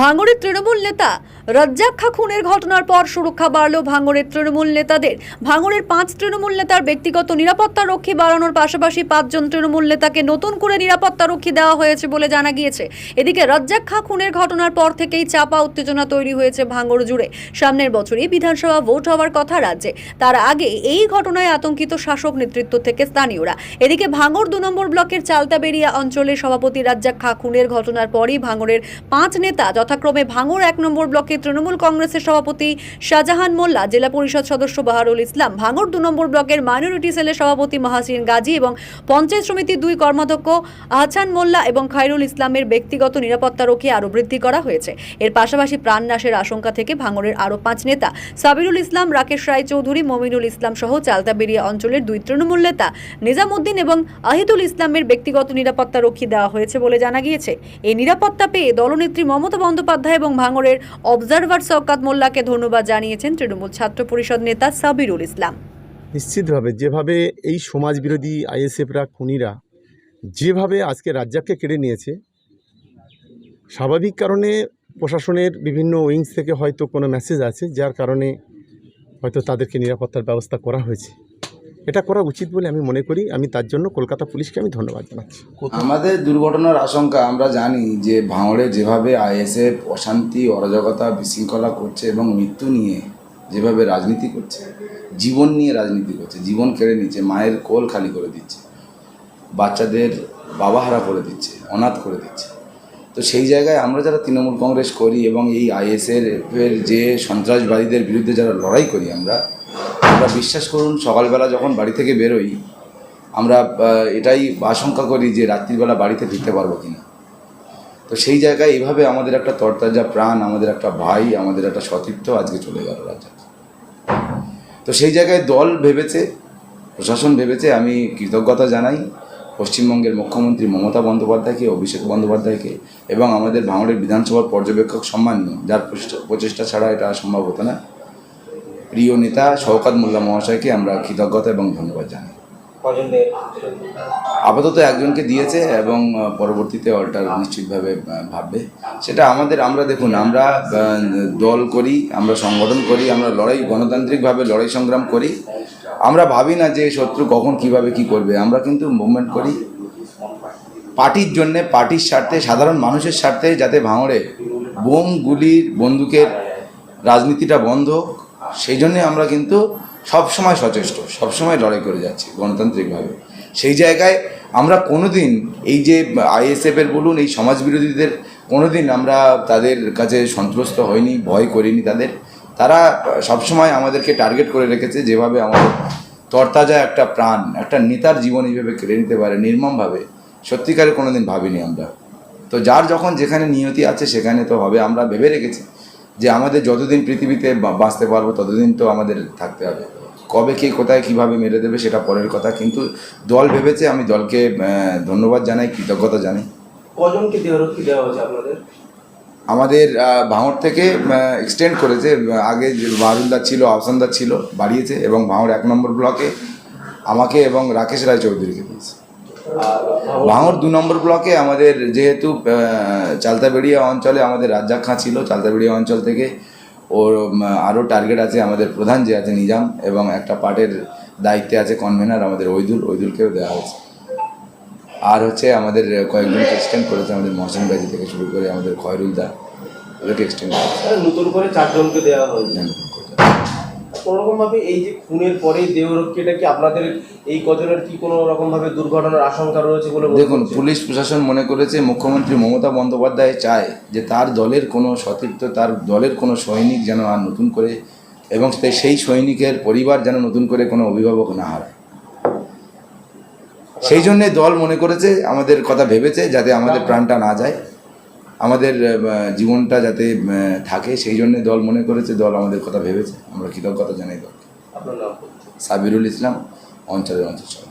ভাঙড়ের তৃণমূল নেতা রাজ্জাক খা খুনের ঘটনার পর সুরক্ষা বাড়ল ভাঙড়ের তৃণমূল নেতাদের। ভাঙড়ের পাঁচ তৃণমূল নেতার ব্যক্তিগত নিরাপত্তা রক্ষী বাড়ানোর পাশাপাশি পাঁচজন তৃণমূল নেতাকে নতুন করে নিরাপত্তা রক্ষী দেওয়া হয়েছে বলে জানা গিয়েছে। এদিকে রাজ্জাক খা খুনের ঘটনার পর থেকেই চাপা উত্তেজনা তৈরি হয়েছে ভাঙড় জুড়ে। সামনের বছরই বিধানসভা ভোট হওয়ার কথা রাজ্যে। তার আগে এই ঘটনায় আতঙ্কিত শাসক নেতৃত্ব থেকে স্থানীয়রা। এদিকে ভাঙড় দু নম্বর ব্লকের চালতাবেরিয়া অঞ্চলের সভাপতি রাজ্জাক খা খুনের ঘটনার পরই ভাঙড়ের পাঁচ নেতা যথাক্রমে ভাঙড় এক নম্বর ব্লকের তৃণমূল কংগ্রেসের সভাপতি শাহজাহান মোল্লা, জেলা পরিষদ সদস্য বাহারুল ইসলাম ভাঙড় দু নম্বর ব্লকের মাইনরিটি সেলের সভাপতি মাহাসিন গাজী এবং পঞ্চায়েত সমিতির দুই কর্মাধ্যক্ষ আহসান মোল্লা এবং খায়রুল ইসলামের ব্যক্তিগত নিরাপত্তা রক্ষী আরও বৃদ্ধি করা হয়েছে। এর পাশাপাশি প্রাণনাশের আশঙ্কা থেকে ভাঙড়ের আরও পাঁচ নেতা, সাবিরুল ইসলাম, রাকেশ রায় চৌধুরী, মমিনুল ইসলাম সহ চালতাবেরিয়া অঞ্চলের দুই তৃণমূল নেতা, নিজামুদ্দিন এবং আহিদুল ইসলামের ব্যক্তিগত নিরাপত্তা রক্ষী দেওয়া হয়েছে বলে জানা গিয়েছে। এই নিরাপত্তা পেয়ে দলনেত্রী মমতা বন্দ্যোপাধ্যায় এবং ভাঙড়ের অবজারভার সৌকাত মোল্লাকে ধন্যবাদ জানিয়েছেন তৃণমূল ছাত্র পরিষদ নেতা সাবিরুল ইসলাম। নিশ্চিতভাবে যেভাবে এই সমাজ সমাজবিরোধী আইএসএফরা, খুনিরা যেভাবে আজকে রাজ্জাককে কেড়ে নিয়েছে, স্বাভাবিক কারণে প্রশাসনের বিভিন্ন উইংস থেকে হয়তো কোনো মেসেজ আছে, যার কারণে হয়তো তাদেরকে নিরাপত্তার ব্যবস্থা করা হয়েছে। এটা করা উচিত বলে আমি মনে করি। আমি তার জন্য কলকাতা পুলিশকে আমি ধন্যবাদ জানাচ্ছি। আমাদের দুর্ঘটনার আশঙ্কা আমরা জানি যে ভাঙড়ে যেভাবে আইএসএফ অশান্তি, অরাজকতা, বিশৃঙ্খলা করছে এবং মৃত্যু নিয়ে যেভাবে রাজনীতি করছে, জীবন নিয়ে রাজনীতি করছে, জীবন কেড়ে নিচ্ছে, মায়ের কোল খালি করে দিচ্ছে, বাচ্চাদের বাবাহারা করে দিচ্ছে, অনাথ করে দিচ্ছে। তো সেই জায়গায় আমরা যারা তৃণমূল কংগ্রেস করি এবং এই আইএসএর এর যে সন্ত্রাসবাদীদের বিরুদ্ধে যারা লড়াই করি আমরা আমরা বিশ্বাস করুন, সকালবেলা যখন বাড়ি থেকে বেরোই, আমরা এটাই আশঙ্কা করি যে রাত্রিবেলা বাড়িতে ফিরতে পারব কিনা। তো সেই জায়গায় এইভাবে আমাদের একটা তরতাজা প্রাণ, আমাদের একটা ভাই, আমাদের একটা সতীর্থ আজকে চলে গেল রাজ্যে তো সেই জায়গায় দল ভেবেছে, প্রশাসন ভেবেছে, আমি কৃতজ্ঞতা জানাই পশ্চিমবঙ্গের মুখ্যমন্ত্রী মমতা বন্দ্যোপাধ্যায়কে, অভিষেক বন্দ্যোপাধ্যায়কে এবং আমাদের ভাঙড়ের বিধানসভার পর্যবেক্ষক সম্মানীয়, যার প্রচেষ্টা ছাড়া এটা সম্ভব হতো না। প্রিয় নেতা শওকাত মোল্লা মহাশয়কে আমরা কৃতজ্ঞতা এবং ধন্যবাদ জানাই। আপাতত একজনকে দিয়েছে এবং পরবর্তীতে অল্টার নিশ্চিতভাবে ভাববে। সেটা আমাদের আমরা দেখুন আমরা দল করি আমরা সংগঠন করি আমরা লড়াই গণতান্ত্রিকভাবে লড়াই সংগ্রাম করি। আমরা ভাবি না যে শত্রু কখন কীভাবে কি করবে। আমরা কিন্তু মুভমেন্ট করি। পার্টির জন্যে পার্টির স্বার্থে সাধারণ মানুষের স্বার্থে যাতে ভাঙড়ে বোম গুলির বন্দুকের রাজনীতিটা বন্ধ সেই জন্যে আমরা কিন্তু সবসময় সচেষ্ট, সবসময় লড়াই করে যাচ্ছি গণতান্ত্রিকভাবে। সেই জায়গায় আমরা কোনোদিন এই যে আইএসএফের বলুন, এই সমাজবিরোধীদের কোনোদিন আমরা তাদের কাছে সন্ত্রস্ত হইনি, ভয় করিনি তাদের। তারা সবসময় আমাদেরকে টার্গেট করে রেখেছে যেভাবে আমাদের তরতাজা একটা প্রাণ, একটা নেতার জীবন এইভাবে কেড়ে নিতে পারে নির্মমভাবে। সত্যিকারে কোনোদিন ভাবিনি আমরা। তো যার যখন যেখানে নিয়তি আছে সেখানে তো হবে, আমরা ভেবে রেখেছি। যে আমাদের যতদিন পৃথিবীতে বাঁচতে পারব ততদিন তো আমাদের থাকতে হবে। কবে কে কোথায় কীভাবে মেরে দেবে সেটা পরের কথা কিন্তু দল ভেবেছে আমি দলকে ধন্যবাদ জানাই কৃতজ্ঞতা জানাই। কজনকে দেহরক্ষী দেওয়া হয়েছে আপনাদের? আমাদের ভাঙড় থেকে এক্সটেন্ড করেছে আগে যে বাহারুলদার ছিল আহসানদার ছিল বাড়িয়েছে এবং ভাঙড় এক নম্বর ব্লকে আমাকে এবং রাকেশ রায় চৌধুরীকে দিয়েছে। ভাঙড় দু নম্বর ব্লকে আমাদের যেহেতু চালতাবেড়িয়া অঞ্চলে আমাদের রাজ্জাক খাঁ ছিল চালতাবেড়িয়া অঞ্চল থেকে ওর আরও টার্গেট আছে আমাদের প্রধান যে আছে নিজাম এবং একটা পার্টের দায়িত্বে আছে কনভেনার আমাদের ঐদুল ঐদুলকেও দেওয়া হয়েছে। আর হচ্ছে আমাদের কয়েকজনকে এক্সটেন্ড করেছে আমাদের মহসেন গাজী থেকে শুরু করে আমাদের খয়রুল দা ওদেরকে এক্সটেন্ড করেছে। নতুন করে চারজনকে দেওয়া হয়েছে। কোনোরকম ভাবে এই যে খুনের পরে দেহরক্ষী এটা কি আপনাদের এই কজনের কি কোনো রকমভাবে দুর্ঘটনার আশঙ্কা রয়েছে বলে দেখুন পুলিশ প্রশাসন মনে করেছে মুখ্যমন্ত্রী মমতা বন্দ্যোপাধ্যায় চায় যে তার দলের কোনো সতীর্থ তার দলের কোনো সৈনিক যেন আর নতুন করে এবং সেই সৈনিকের পরিবার যেন নতুন করে কোনো অভিভাবক না হারায়। সেই জন্যে দল মনে করেছে আমাদের কথা ভেবেছে যাতে আমাদের প্রাণটা না যায়। আমাদের জীবনটা যাতে থাকে সেই জন্য দল মনে করেছে দল আমাদের কথা ভেবেছে। আমরা কৃতজ্ঞতা জানাই দল সাবিরুল ইসলাম অঞ্চলের অঞ্চল।